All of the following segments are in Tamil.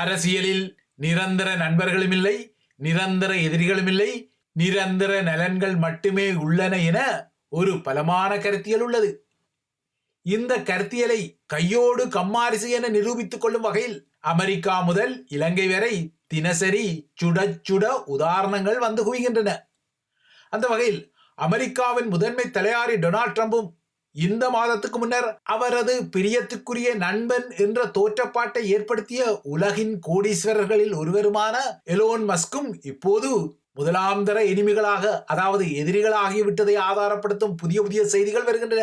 அரசியலில் நிரந்தர நண்பர்களும் இல்லை நிரந்தர எதிரிகளும் இல்லை நிரந்தர நலன்கள் மட்டுமே உள்ளன என ஒரு பலமான கருத்தியல் உள்ளது. இந்த கருத்தியலை கையோடு கம்மாரிசு என நிரூபித்துக் கொள்ளும் வகையில் அமெரிக்கா முதல் இலங்கை வரை தினசரி சுட சுட உதாரணங்கள் வந்து குவிகின்றன. அந்த வகையில் அமெரிக்காவின் முதன்மை தலையாரி டொனால்ட் ட்ரம்பும் இந்த மாதத்துக்கு முன்னர் அவரது பிரியத்துக்குரிய நண்பன் என்ற தோற்றப்பாட்டை ஏற்படுத்திய உலகின் கோடீஸ்வரர்களில் ஒருவருமான எலோன் மஸ்கும் இப்போது முதலாம் தர எனிமிகளாக அதாவது எதிரிகளாகிவிட்டதை ஆதாரப்படுத்தும் புதிய புதிய செய்திகள் வருகின்றன.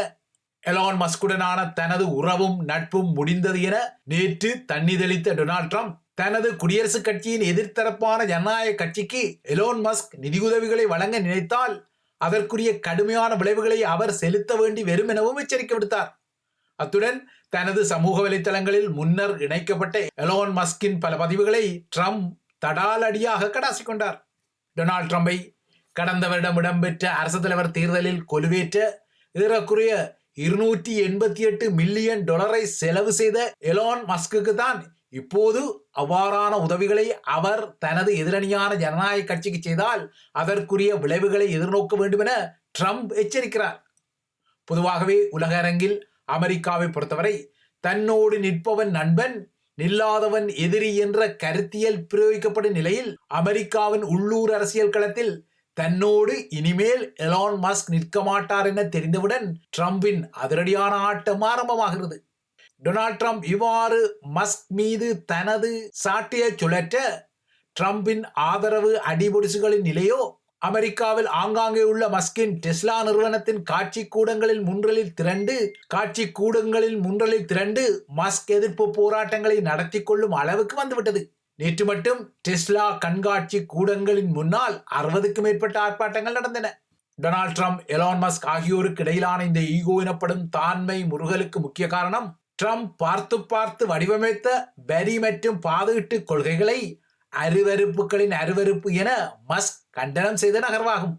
எலான் மஸ்குடனான தனது உறவும் நட்பும் முடிந்தது என நேற்று தண்ணி தெளித்த டொனால்ட் ட்ரம்ப் தனது குடியரசுக் கட்சியின் எதிர்த்தரப்பான ஜனநாயக கட்சிக்கு எலோன் மஸ்க் நிதியுதவிகளை வழங்க நினைத்தால் அதற்குரிய கடுமையான விளைவுகளை அவர் செலுத்த வேண்டி வரும் எனவும் எச்சரிக்கை விடுத்தார். அத்துடன் தனது சமூக வலைத்தளங்களில் முன்னர் இணைக்கப்பட்ட எலோன் மஸ்கின் பல பதிவுகளை ட்ரம்ப் தடாலடியாக கடாசி கொண்டார். டொனால்ட் ட்ரம்பை கடந்த வருடம் இடம்பெற்ற அரசு தலைவர் தேர்தலில் கொலுவேற்ற ஏறக்குறைய இருநூற்றி எண்பத்தி எட்டு மில்லியன் டாலரை செலவு செய்த எலோன் மஸ்குக்கு தான் இப்போது அவ்வாறான உதவிகளை அவர் தனது எதிரணியான ஜனநாயக கட்சிக்கு செய்தால் அதற்குரிய விளைவுகளை எதிர்நோக்க வேண்டும் என ட்ரம்ப் எச்சரிக்கிறார். பொதுவாகவே உலக அரங்கில் அமெரிக்காவை பொறுத்தவரை தன்னோடு நிற்பவன் நண்பன் நில்லாதவன் எதிரி என்ற கருத்தியல் பிரயோகிக்கப்படும் நிலையில் அமெரிக்காவின் உள்ளூர் அரசியல் களத்தில் தன்னோடு இனிமேல் எலான் மஸ்க் நிற்க மாட்டார் என தெரிந்தவுடன் ட்ரம்பின் அதிரடியான ஆட்டம் ஆரம்பமாகிறது. டொனால்ட் ட்ரம்ப் இவ்வாறு மஸ்க் மீது தனது சாட்டியை சுழற்ற ட்ரம்பின் ஆதரவு அடிபொடிசுகளின் நிலையோ அமெரிக்காவில் ஆங்காங்கே உள்ள மஸ்கின் டெஸ்லா நிறுவனத்தின் காட்சி கூடங்களில் முன்றலில் திரண்டு காட்சி கூடங்களில் முன்றலில் திரண்டு மஸ்க் எதிர்ப்பு போராட்டங்களை நடத்தி கொள்ளும் அளவுக்கு வந்துவிட்டது. நேற்று மட்டும் டெஸ்லா கண்காட்சி கூடங்களின் முன்னால் அறுபதுக்கும் மேற்பட்ட ஆர்ப்பாட்டங்கள் நடந்தன. டொனால்ட் ட்ரம்ப் எலான் மஸ்க் ஆகியோருக்கு இடையிலான இந்த ஈகோ எனப்படும் தான்மை முருகலுக்கு முக்கிய காரணம் ட்ரம்ப் பார்த்து பார்த்து வடிவமைத்த வரி மற்றும் பாதுகாட்டு கொள்கைகளை அருவறுப்புகளின் அருவருப்பு என மஸ்க் கண்டனம் செய்த நகர்வாகும்.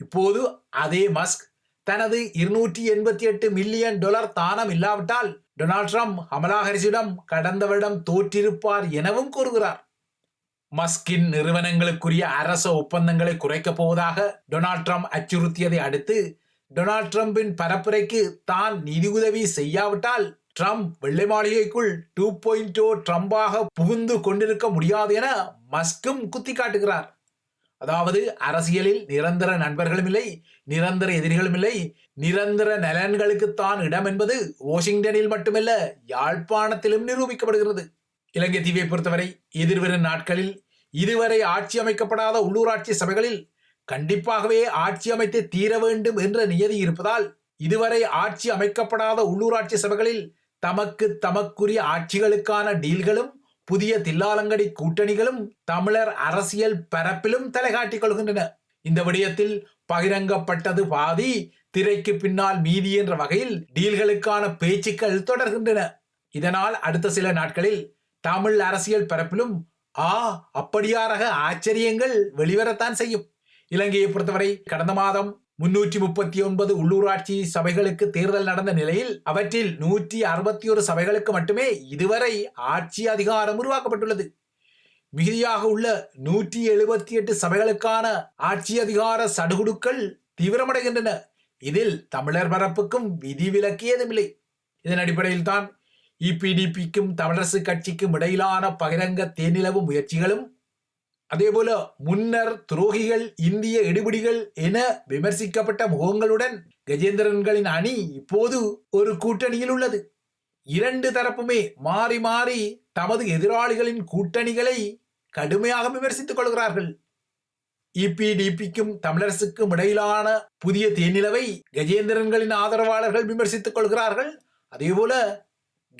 இப்போது அதே மஸ்க் தனது இருநூற்றி எண்பத்தி எட்டு மில்லியன் டாலர் தானம் இல்லாவிட்டால் டொனால்ட் ட்ரம்ப் அமலா ஹரிசிடம் கடந்த வருடம் தோற்றிருப்பார் எனவும் கூறுகிறார். மஸ்கின் நிறுவனங்களுக்குரிய அரச ஒப்பந்தங்களை குறைக்கப் போவதாக டொனால்ட் ட்ரம்ப் அச்சுறுத்தியதை அடுத்து டொனால்ட் ட்ரம்பின் பரப்புரைக்கு தான் நிதி உதவி செய்யாவிட்டால் ட்ரம்ப் வெள்ளை மாளிகைக்குள் டூ பாயிண்ட் ஓ ட்ரம்பாக புகுந்து கொண்டிருக்க முடியாது என மஸ்கும் குத்தி காட்டுகிறார் அதாவது அரசியலில் நிரந்தர நண்பர்களும் இல்லை நிரந்தர எதிரிகளும் இல்லை நிரந்தர நலன்களுக்குத்தான் இடம் என்பது வாஷிங்டனில் மட்டுமல்ல யாழ்ப்பாணத்திலும் நிரூபிக்கப்படுகிறது. இலங்கை தீவை பொறுத்தவரை எதிர்வரும் நாட்களில் இதுவரை ஆட்சி அமைக்கப்படாத உள்ளூராட்சி சபைகளில் கண்டிப்பாகவே ஆட்சி அமைத்து தீர வேண்டும் என்ற நியதி இருப்பதால் இதுவரை ஆட்சி அமைக்கப்படாத உள்ளூராட்சி சபைகளில் தமக்கு தமக்குரிய ஆட்சிகளுக்கான டீல்களும் புதிய தில்லாலங்கடி கூட்டணிகளும் தமிழர் அரசியல் பரப்பிலும் தலைகாட்டிக் கொள்கின்றன. இந்த விடயத்தில் பகிரங்கப்பட்டது பாதி திரைக்கு பின்னால் மீதி என்ற வகையில் டீல்களுக்கான பேச்சுக்கள் தொடர்கின்றன. இதனால் அடுத்த சில நாட்களில் தமிழ் அரசியல் பரப்பிலும் ஆ அப்படியாரக ஆச்சரியங்கள் வெளிவரத்தான் செய்யும். இலங்கையை பொறுத்தவரை கடந்த மாதம் முன்னூற்றி முப்பத்தி ஒன்பது உள்ளூராட்சி சபைகளுக்கு தேர்தல் நடந்த நிலையில் அவற்றில் நூற்றி அறுபத்தி ஒரு சபைகளுக்கு மட்டுமே இதுவரை ஆட்சி அதிகாரம் உருவாக்கப்பட்டுள்ளது. மிகுதியாக உள்ள நூற்றி எழுபத்தி எட்டு சபைகளுக்கான ஆட்சி அதிகார சடுகுடுக்கள் தீவிரமடைகின்றன. இதில் தமிழர் பரப்புக்கும் விதிவிலக்கு ஏதுமில்லை இதன் அடிப்படையில் தான் இபிடிபிக்கும் தமிழரசு கட்சிக்கும் இடையிலான பகிரங்க தேனிலவு முயற்சிகளும் அதேபோல முன்னர் துரோகிகள் இந்திய எடுபிடிகள் என விமர்சிக்கப்பட்ட முகங்களுடன் கஜேந்திரன்களின் அணி இப்போது ஒரு கூட்டணியில் உள்ளது. இரண்டு தரப்புமே மாறி மாறி தமது எதிராளிகளின் கூட்டணிகளை கடுமையாக விமர்சித்துக் கொள்கிறார்கள். இபிடிபிக்கும் தமிழரசுக்கும் இடையிலான புதிய தேனிலவை கஜேந்திரன்களின் ஆதரவாளர்கள் விமர்சித்துக் கொள்கிறார்கள். அதேபோல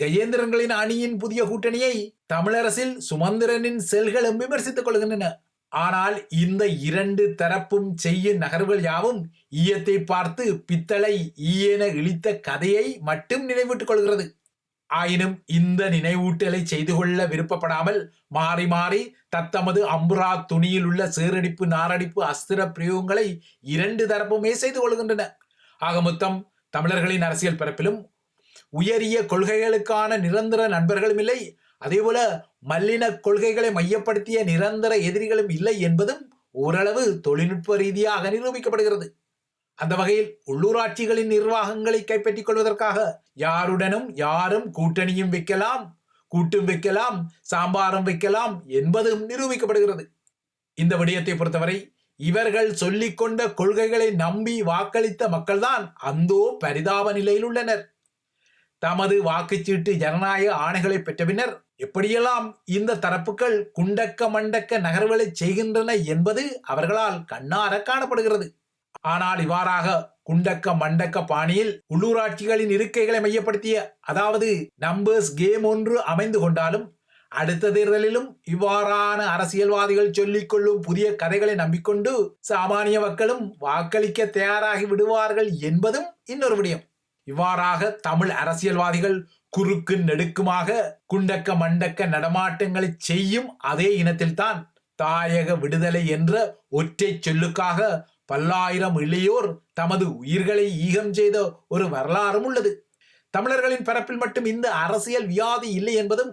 கஜேந்திரங்களின் அணியின் புதிய கூட்டணியை தமிழரசில் சுமந்திரனின் செல்களும் விமர்சித்துக் கொள்கின்றன. ஆனால் இந்த இரண்டு தரப்பும் செய்யும் நகர்வுகள் யாவும் ஈயத்தை பார்த்து பித்தளை ஈயென இழித்த கதையை மட்டும் நினைவூட்டுக் கொள்கிறது. ஆயினும் இந்த நினைவூட்டலை செய்து கொள்ள விருப்பப்படாமல் மாறி மாறி தத்தமது அம்புரா துணியில் உள்ள சேரடிப்பு நாரடிப்பு அஸ்திர பிரயோகங்களை இரண்டு தரப்புமே செய்து கொள்கின்றன. ஆக மொத்தம் தமிழர்களின் அரசியல் பரப்பிலும் உயரிய கொள்கைகளுக்கான நிரந்தர நண்பர்களும் இல்லை. அதேபோல மல்லின கொள்கைகளை மையப்படுத்திய நிரந்தர எதிரிகளும் இல்லை என்பதும் ஓரளவு தொழில்நுட்ப ரீதியாக நிரூபிக்கப்படுகிறது. அந்த வகையில் உள்ளூராட்சிகளின் நிர்வாகங்களை கைப்பற்றிக் கொள்வதற்காக யாருடனும் யாரும் கூட்டணியும் வைக்கலாம் கூட்டும் வைக்கலாம் சாம்பாரும் வைக்கலாம் என்பதும் நிரூபிக்கப்படுகிறது. இந்த விடயத்தை பொறுத்தவரை இவர்கள் சொல்லிக்கொண்ட கொள்கைகளை நம்பி வாக்களித்த மக்கள்தான் அந்தோ பரிதாப நிலையில் உள்ளனர். தமது வாக்குச்சீட்டு ஜனநாயக ஆணைகளை பெற்ற பின்னர் எப்படியெல்லாம் இந்த தரப்புகள் குண்டக்க மண்டக்க நகர்வுகளை செய்கின்றன என்பது அவர்களால் கண்ணார காணப்படுகிறது. ஆனால் இவ்வாறாக குண்டக்க மண்டக்க பாணியில் உள்ளூராட்சிகளின் இருக்கைகளை மையப்படுத்திய அதாவது நம்பர்ஸ் கேம் ஒன்று அமைந்து கொண்டாலும் அடுத்த தேர்தலிலும் இவ்வாறான அரசியல்வாதிகள் சொல்லிக்கொள்ளும் புதிய கதைகளை நம்பிக்கொண்டு சாமானிய மக்களும் வாக்களிக்க தயாராகி விடுவார்கள் என்பதும் இன்னொரு விடயம். இவ்வாறாக தமிழ் அரசியல்வாதிகள் குறுக்கு நெடுக்குமாக குண்டக்க மண்டக்க நடமாட்டங்களை செய்யும் அதே இனத்தில்தான் தாயக விடுதலை என்ற ஒற்றை சொல்லுக்காக பல்லாயிரம் இளையோர் தமது உயிர்களை ஈகம் செய்த ஒரு வரலாறும் உள்ளது. தமிழர்களின் பரப்பில் மட்டும் இந்த அரசியல் வியாதி இல்லை என்பதும்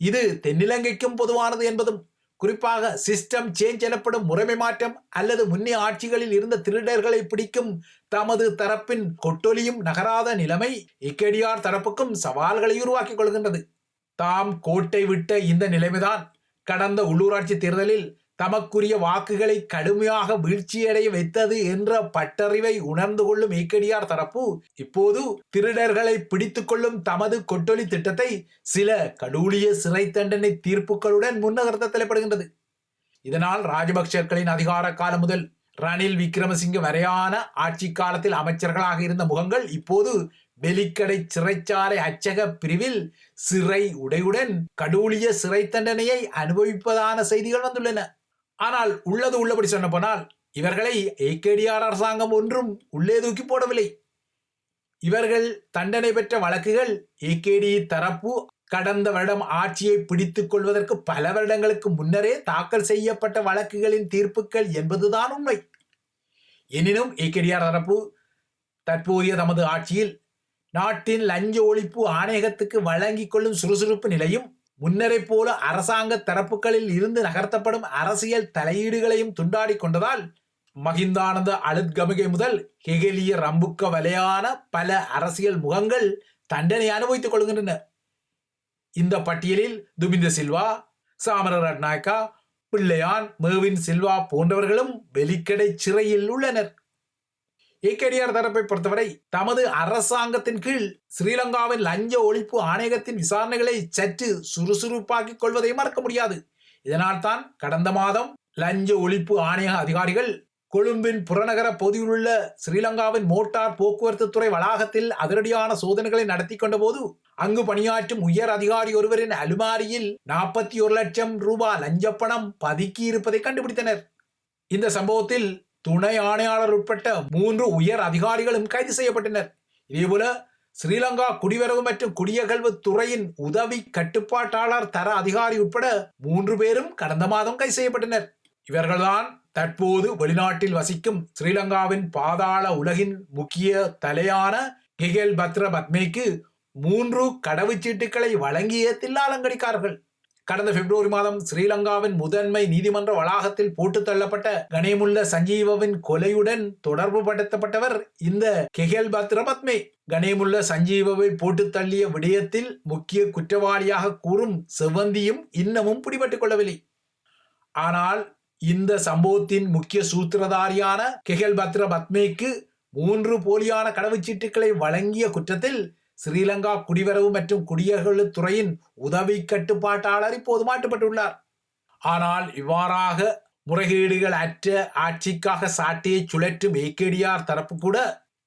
இது தென்னிலங்கைக்கும் பொதுவானது என்பதும் குறிப்பாக சிஸ்டம் சேஞ்ச் எனப்படும் முறைமை மாற்றம் அல்லது முன்னே ஆட்சிகளில் இருந்த திருடர்களை பிடிக்கும் தமது தரப்பின் கொட்டொலியும் நகராத நிலைமை இக்கடியார் தரப்புக்கும் சவால்களை உருவாக்கிக் கொள்கின்றது. தாம் கோட்டை விட்ட இந்த நிலைமைதான். கடந்த உள்ளூராட்சி தேர்தலில் தமக்குரிய வாக்குகளை கடுமையாக வீழ்ச்சியடைய வைத்தது என்ற பட்டறிவை உணர்ந்து கொள்ளும் ஏக்கடியார் தரப்பு இப்போது திருடர்களை பிடித்துக் கொள்ளும் தமது கொட்டொலி திட்டத்தை சில கடூழிய சிறை தண்டனை தீர்ப்புகளுடன் முன்னகர்த்த தலைப்படுகின்றது. இதனால் ராஜபக்சர்களின் அதிகார காலம் முதல் ரணில் விக்ரமசிங்க வரையான ஆட்சி காலத்தில் அமைச்சர்களாக இருந்த முகங்கள் இப்போது வெலிக்கடை சிறைச்சாலை அச்சக பிரிவில் சிறை உடையுடன் கடூழிய சிறை தண்டனையை அனுபவிப்பதான செய்திகள் வந்துள்ளன. ஆனால் உள்ளது உள்ளபடி சொன்ன போனால் இவர்களை ஏகேடிஆர் அரசாங்கம் ஒன்றும் உள்ளே தூக்கி போடவில்லை. இவர்கள் தண்டனை பெற்ற வழக்குகள் ஏகேடி தரப்பு கடந்த வருடம் ஆட்சியை பிடித்துக் கொள்வதற்கு பல வருடங்களுக்கு முன்னரே தாக்கல் செய்யப்பட்ட வழக்குகளின் தீர்ப்புகள் என்பதுதான் உண்மை. எனினும் ஏகேடிஆர் தரப்பு தற்போதைய தமது ஆட்சியில் நாட்டின் லஞ்ச ஒழிப்பு ஆணையகத்துக்கு வழங்கிக் கொள்ளும் சுறுசுறுப்பு நிலையும் முன்னரை போல அரசாங்க தரப்புகளில் இருந்து நகர்த்தப்படும் அரசியல் தலையீடுகளையும் துண்டாடி கொண்டதால் மகிந்தானந்த அழுத்கமிகை முதல் ஹெகெலிய ரம்புக்க வலையான பல அரசியல் முகங்கள் தண்டனை அனுபவித்துக் கொள்கின்றன. இந்த பட்டியலில் துமிந்த சில்வா சாமர ரட்நாயக்கா பிள்ளையான் மேவின் சில்வா போன்றவர்களும் வெலிக்கடை சிறையில் உள்ளனர். ஏகேடிஆர் தரப்பை பொறுத்தவரை தமது அரசாங்கத்தின் கீழ் ஸ்ரீலங்காவின் லஞ்ச ஒழிப்பு ஆணையகத்தின் விசாரணைகளை சற்று சுறுசுறுப்பாக்கிக் கொள்வதை மறக்க முடியாது. இதனால் தான் கடந்த மாதம் லஞ்ச ஒழிப்பு ஆணையக அதிகாரிகள் கொழும்பின் புறநகர பகுதியில் உள்ள ஸ்ரீலங்காவின் மோட்டார் போக்குவரத்து துறை வளாகத்தில் அதிரடியான சோதனைகளை நடத்தி கொண்ட போது அங்கு பணியாற்றும் உயர் அதிகாரி ஒருவரின் அலுமாரியில் நாற்பத்தி ஒரு லட்சம் ரூபாய் லஞ்சப்பணம் பதுக்கி இருப்பதை கண்டுபிடித்தனர். இந்த சம்பவத்தில் துணை ஆணையாளர் உட்பட்ட மூன்று உயர் அதிகாரிகளும் கைது செய்யப்பட்டனர். இதேபோல ஸ்ரீலங்கா குடிவரவு மற்றும் குடியகல்வு துறையின் உதவி கட்டுப்பாட்டாளர் தர அதிகாரி உட்பட மூன்று பேரும் கடந்த மாதம் கைது செய்யப்பட்டனர். இவர்கள்தான் தற்போது வெளிநாட்டில் வசிக்கும் ஸ்ரீலங்காவின் பாதாள உலகின் முக்கிய தலையான கிகேல் பத்ர பத்மேக்கு மூன்று கடவுச்சீட்டுகளை வழங்கிய தில்லாலங்கடிக்காரர்கள். கடந்த பிப்ரவரி மாதம் ஸ்ரீலங்காவின் முதன்மை நீதிமன்ற வளாகத்தில் போட்டு தள்ளப்பட்ட கணேமுல்ல சஞ்சீவவின் கொலையுடன் தொடர்பு படுத்தப்பட்டவர் இந்த கெஹல் பத்ரபத்மே. கணேமுல்ல சஞ்சீவவை போட்டு தள்ளிய விடயத்தில் முக்கிய குற்றவாளியாக கூறும் செவ்வந்தியும் இன்னமும் பிடிபட்டுக் கொள்ளவில்லை. ஆனால் இந்த சம்பவத்தின் முக்கிய சூத்திரதாரியான கெஹல் பத்ர பத்மேக்கு மூன்று போலியான கடவுச்சீட்டுகளை வழங்கிய குற்றத்தில் ஸ்ரீலங்கா குடிவரவு மற்றும் குடியகழ்வு துறையின் உதவி கட்டுப்பாட்டாளர் இப்போது மாற்றப்பட்டுள்ளார். ஆனால் இவ்வாறாக முறைகேடுகள் அற்ற ஆட்சிக்காக சாட்டியை சுழற்றும் ஏகேடிஆர் தரப்பு கூட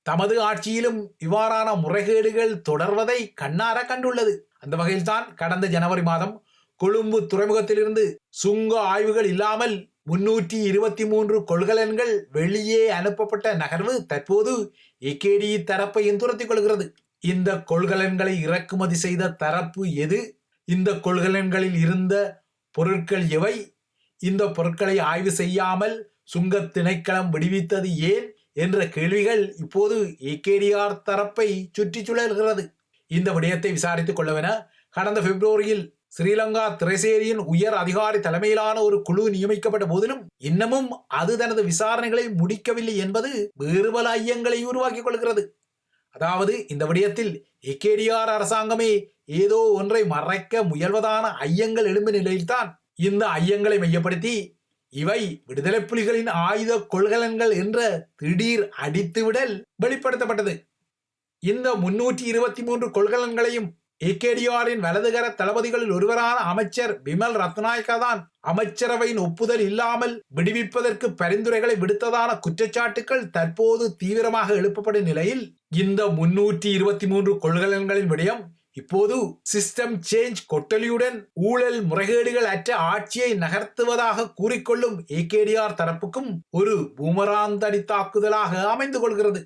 தமது ஆட்சியிலும் இவ்வாறான முறைகேடுகள் தொடர்வதை கண்ணார கண்டுள்ளது. அந்த வகையில்தான் கடந்த ஜனவரி மாதம் கொழும்பு துறைமுகத்திலிருந்து சுங்க ஆய்வுகள் இல்லாமல் முன்னூற்றி இருபத்தி மூன்று கொள்கலன்கள் வெளியே அனுப்பப்பட்ட நகர்வு தற்போது ஏகேடி தரப்பையும் துரத்திக் கொள்கிறது. இந்த கொள்கலன்களை இறக்குமதி செய்த தரப்பு எது? இந்த கொள்கலன்களில் இருந்த பொருட்கள் எவை? இந்த பொருட்களை ஆய்வு செய்யாமல் சுங்க திணைக்களம் விடுவித்தது ஏன்? என்ற கேள்விகள் இப்போது ஏகேடிஆர் தரப்பை சுற்றி சுழல்கிறது. இந்த விடயத்தை விசாரித்துக் கொள்ளவென கடந்த பிப்ரவரியில் ஸ்ரீலங்கா திரைசேரியின் உயர் அதிகாரி தலைமையிலான ஒரு குழு நியமிக்கப்பட்ட போதிலும் இன்னமும் அது தனது விசாரணைகளை முடிக்கவில்லை என்பது வேறுபல ஐயங்களை உருவாக்கிக் கொள்கிறது. அதாவது இந்த விடயத்தில் எக்கேடிஆர் அரசாங்கமே ஏதோ ஒன்றை மறைக்க முயல்வதான ஐயங்கள் எழும்பு நிலையில்தான் இந்த ஐயங்களை மையப்படுத்தி இவை விடுதலை புலிகளின் ஆயுத கொள்கலன்கள் என்ற திடீர் அடித்துவிடல் வெளிப்படுத்தப்பட்டது. இந்த முன்னூற்றி இருபத்தி மூன்று கொள்கலன்களையும் ஏகேடிஆரின் வலதுகர தளபதிகளில் ஒருவரான அமைச்சர் பிமல் ரத்நாயக்கா தான் அமைச்சரவையின் ஒப்புதல் இல்லாமல் விடுவிப்பதற்கு பரிந்துரைகளை விடுத்ததான குற்றச்சாட்டுகள் தற்போது தீவிரமாக எழுப்பப்படும் நிலையில் இந்த முன்னூற்றி இருபத்தி மூன்று கொள்கலன்களின் விடயம் இப்போது சிஸ்டம் சேஞ்ச் கொட்டலியுடன் ஊழல் முறைகேடுகள் அற்ற ஆட்சியை நகர்த்துவதாக கூறிக்கொள்ளும் ஏகேடிஆர் தரப்புக்கும் ஒரு பூமராந்தடி தாக்குதலாக அமைந்து கொள்கிறது.